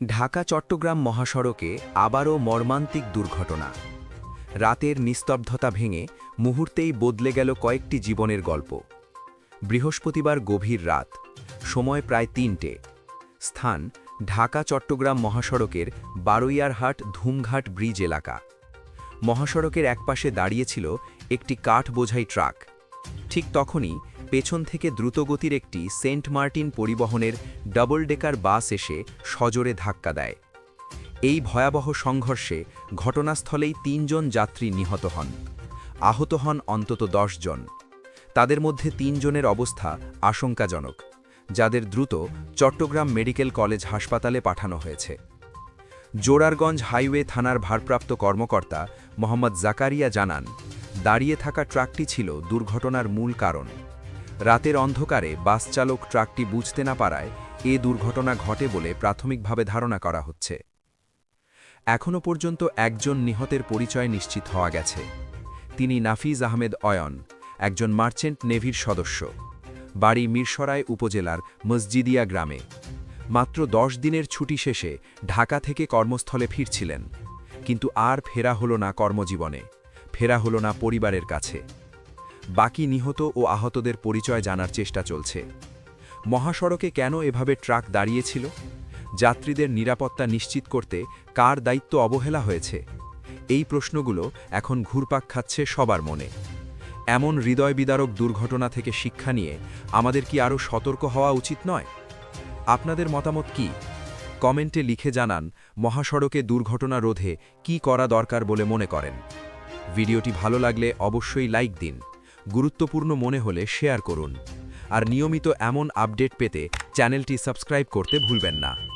ঢাকা চট্টগ্রাম মহাসড়কে আবারও মর্মান্তিক দুর্ঘটনা। রাতের নিস্তব্ধতা ভেঙে মুহূর্তেই বদলে গেল কয়েকটি জীবনের গল্প। বৃহস্পতিবার গভীর রাত, সময় প্রায় তিনটে। স্থান, ঢাকা চট্টগ্রাম মহাসড়কের বারুইয়ারহাট ধুমঘাট ব্রিজ এলাকা। মহাসড়কের একপাশে দাঁড়িয়েছিল একটি কাঠ বোঝাই ট্রাক। ঠিক তখনই পেছন থেকে দ্রুতগতির একটি সেন্ট মার্টিন পরিবহনের ডাবল ডেকার বাস এসে সজোরে ধাক্কা দেয়। এই ভয়াবহ সংঘর্ষে ঘটনাস্থলেই তিনজন যাত্রী নিহত হন। আহত হন অন্তত জন। তাদের মধ্যে তিনজনের অবস্থা আশঙ্কাজনক, যাদের দ্রুত চট্টগ্রাম মেডিকেল কলেজ হাসপাতালে পাঠানো হয়েছে। জোরারগঞ্জ হাইওয়ে থানার ভারপ্রাপ্ত কর্মকর্তা মোহাম্মদ জাকারিয়া জানান, দাঁড়িয়ে থাকা ট্রাকটি ছিল দুর্ঘটনার মূল কারণ। রাতের অন্ধকারে বাস চালক ট্রাকটি বুঝতে না পারায় এ দুর্ঘটনা ঘটে বলে প্রাথমিকভাবে ধারণা করা হচ্ছে। এখনও পর্যন্ত একজন নিহতের পরিচয় নিশ্চিত হওয়া গেছে। তিনি নাফিজ আহমেদ অয়ন, একজন মার্চেন্ট নেভির সদস্য। বাড়ি মিরসরাই উপজেলার মসজিদিয়া গ্রামে। মাত্র দশ দিনের ছুটি শেষে ঢাকা থেকে কর্মস্থলে ফিরছিলেন। কিন্তু আর ফেরা হলো না কর্মজীবনে, ফেরা হলো না পরিবারের কাছে। বাকি নিহত ও আহতদের পরিচয় জানার চেষ্টা চলছে। মহাসড়কে কেন এভাবে ট্রাক দাঁড়িয়েছিল? যাত্রীদের নিরাপত্তা নিশ্চিত করতে কার দায়িত্ব অবহেলা হয়েছে? এই প্রশ্নগুলো এখন ঘুরপাক খাচ্ছে সবার মনে। এমন হৃদয় বিদারক দুর্ঘটনা থেকে শিক্ষা নিয়ে আমাদের কি আরও সতর্ক হওয়া উচিত নয়? আপনাদের মতামত কি? কমেন্টে লিখে জানান মহাসড়কে দুর্ঘটনা রোধে কি করা দরকার বলে মনে করেন। ভিডিওটি ভালো লাগলে অবশ্যই লাইক দিন। গুরুত্বপূর্ণ মনে হলে শেয়ার করুন। আর নিয়মিত এমন আপডেট পেতে চ্যানেলটি সাবস্ক্রাইব করতে ভুলবেন না।